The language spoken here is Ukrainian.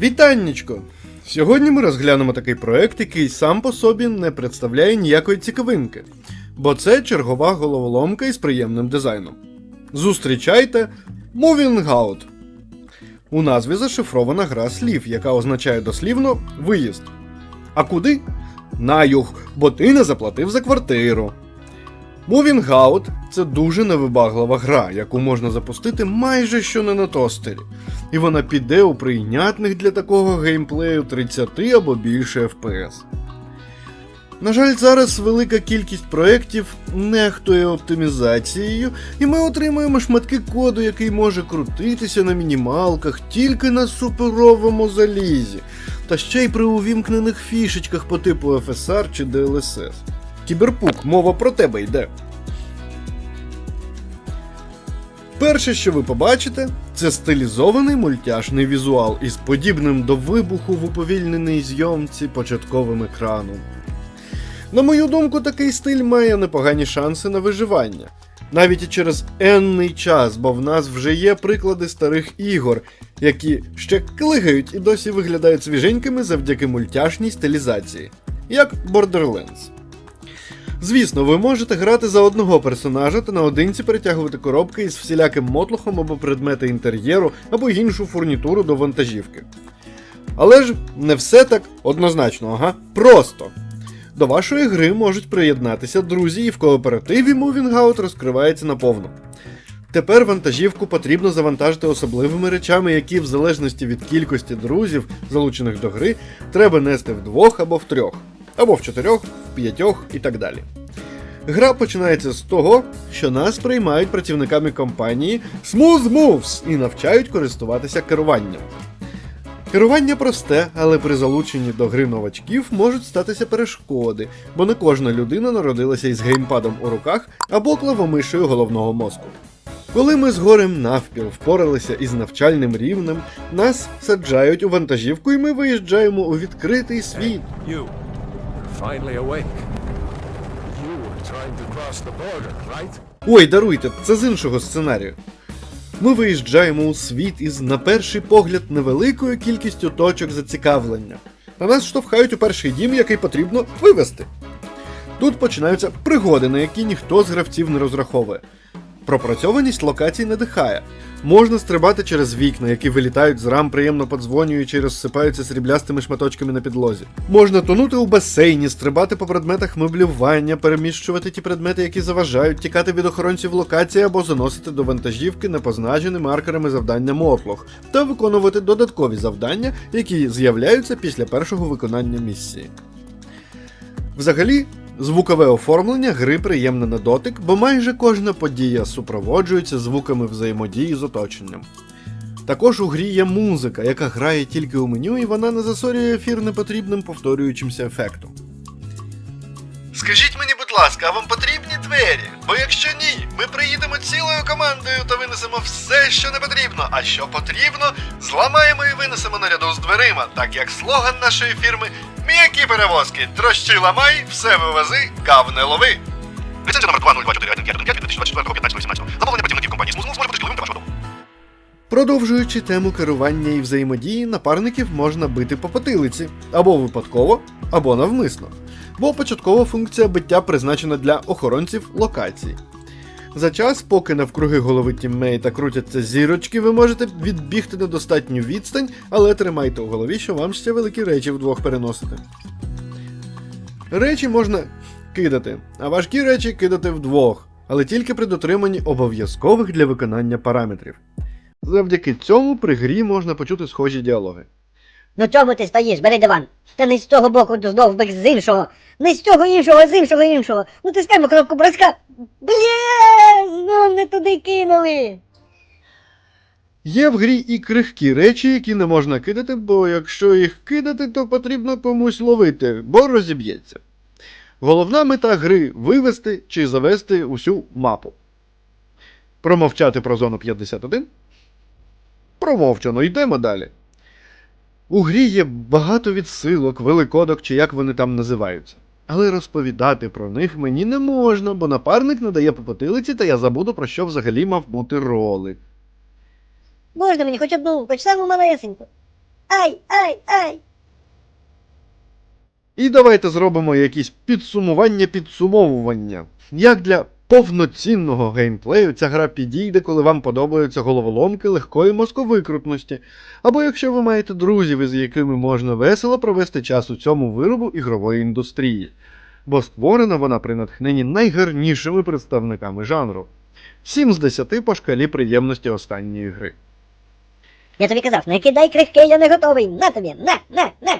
Вітаннячко! Сьогодні ми розглянемо такий проект, який сам по собі не представляє ніякої цікавинки, бо це чергова головоломка із приємним дизайном. Зустрічайте Moving Out. У назві зашифрована гра слів, яка означає дослівно виїзд. А куди? На юг, бо ти не заплатив за квартиру. Moving Out – це дуже невибаглива гра, яку можна запустити майже що не на тостері, і вона піде у прийнятних для такого геймплею 30 або більше FPS. На жаль, зараз велика кількість проєктів нехтує оптимізацією, і ми отримуємо шматки коду, який може крутитися на мінімалках тільки на суперовому залізі, та ще й при увімкнених фішечках по типу FSR чи DLSS. Кіберпук, мова про тебе йде. Перше, що ви побачите, це стилізований мультяшний візуал із подібним до вибуху в уповільненій зйомці початковим екраном. На мою думку, такий стиль має непогані шанси на виживання. Навіть і через енний час, бо в нас вже є приклади старих ігор, які ще клигають і досі виглядають свіженькими завдяки мультяшній стилізації, як Borderlands. Звісно, ви можете грати за одного персонажа та наодинці перетягувати коробки із всіляким мотлохом або предмети інтер'єру, або іншу фурнітуру до вантажівки. Але ж не все так однозначно, ага, просто. До вашої гри можуть приєднатися друзі, і в кооперативі Out розкривається наповну. Тепер вантажівку потрібно завантажити особливими речами, які, в залежності від кількості друзів, залучених до гри, треба нести вдвох або в трьох, або в чотирьох, в п'ятьох і так далі. Гра починається з того, що нас приймають працівниками компанії Smooth Moves і навчають користуватися керуванням. Керування просте, але при залученні до гри новачків можуть статися перешкоди, бо не кожна людина народилася із геймпадом у руках або клавомишею головного мозку. Коли ми з горем навпіл впоралися із навчальним рівнем, нас саджають у вантажівку і ми виїжджаємо у відкритий світ. You're finally awake. You were trying to cross the border, right? Ой, даруйте, це з іншого сценарію. Ми виїжджаємо у світ із, на перший погляд, невеликою кількістю точок зацікавлення. На нас штовхають у перший дім, який потрібно вивести. Тут починаються пригоди, на які ніхто з гравців не розраховує. Пропрацьованість локацій надихає. Можна стрибати через вікна, які вилітають з рам, приємно подзвонюючи і розсипаються сріблястими шматочками на підлозі. Можна тонути у басейні, стрибати по предметах меблювання, переміщувати ті предмети, які заважають, тікати від охоронців локації або заносити до вантажівки непозначені маркерами завдання мотлох, та виконувати додаткові завдання, які з'являються після першого виконання місії. Взагалі, звукове оформлення гри приємне на дотик, бо майже кожна подія супроводжується звуками взаємодії з оточенням. Також у грі є музика, яка грає тільки у меню, і вона не засорює ефір непотрібним повторюючимся ефектом. Скажіть мені, будь ласка, а вам потрібні двері? Бо якщо ні, ми приїдемо цілою командою та винесемо все, що не потрібно. А що потрібно, зламаємо і винесемо наряду з дверима, так як слоган нашої фірми М'які перевозки. Трощи ламай, все вивези, кав не лови. Ліцензія номер 20241 2024 15 18 Замовлення працівників компанії Смузмус може бути шкідливим для вашого дому. Продовжуючи тему керування і взаємодії, напарників можна бити по потилиці або випадково, або навмисно, бо початкова функція биття призначена для охоронців локацій. За час, поки навкруги голови тіммейта крутяться зірочки, ви можете відбігти на достатню відстань, але тримайте у голові, що вам ще великі речі вдвох переносити. Речі можна кидати, а важкі речі кидати вдвох, але тільки при дотриманні обов'язкових для виконання параметрів. Завдяки цьому при грі можна почути схожі діалоги. Ну чому ти стоїш, бери диван. Та не з того боку знов бик з іншого. Не з цього іншого, з іншого іншого. Ну тискаємо кнопку броска. Бля, знов не туди кинули. Є в грі і крихкі речі, які не можна кидати, бо якщо їх кидати, то потрібно комусь ловити, бо розіб'ється. Головна мета гри вивести чи завести усю мапу. Промовчати про зону 51. Промовчано, йдемо далі. У грі є багато відсилок, великодок чи як вони там називаються. Але розповідати про них мені не можна, бо напарник надає по потилиці, та я забуду про що взагалі мав бути ролик. Можна мені хоч одну, хоч саму малесеньку. ай, ай, ай. І давайте зробимо якісь підсумування підсумовування. Як для повноцінного геймплею ця гра підійде, коли вам подобаються головоломки легкої мозковикрутності, або якщо ви маєте друзів, із якими можна весело провести час у цьому виробу ігрової індустрії, бо створена вона при натхненні найгарнішими представниками жанру. 7 з 10 по шкалі приємності останньої гри. Я тобі казав, не кидай крихке, я не готовий. На тобі, на, на, на.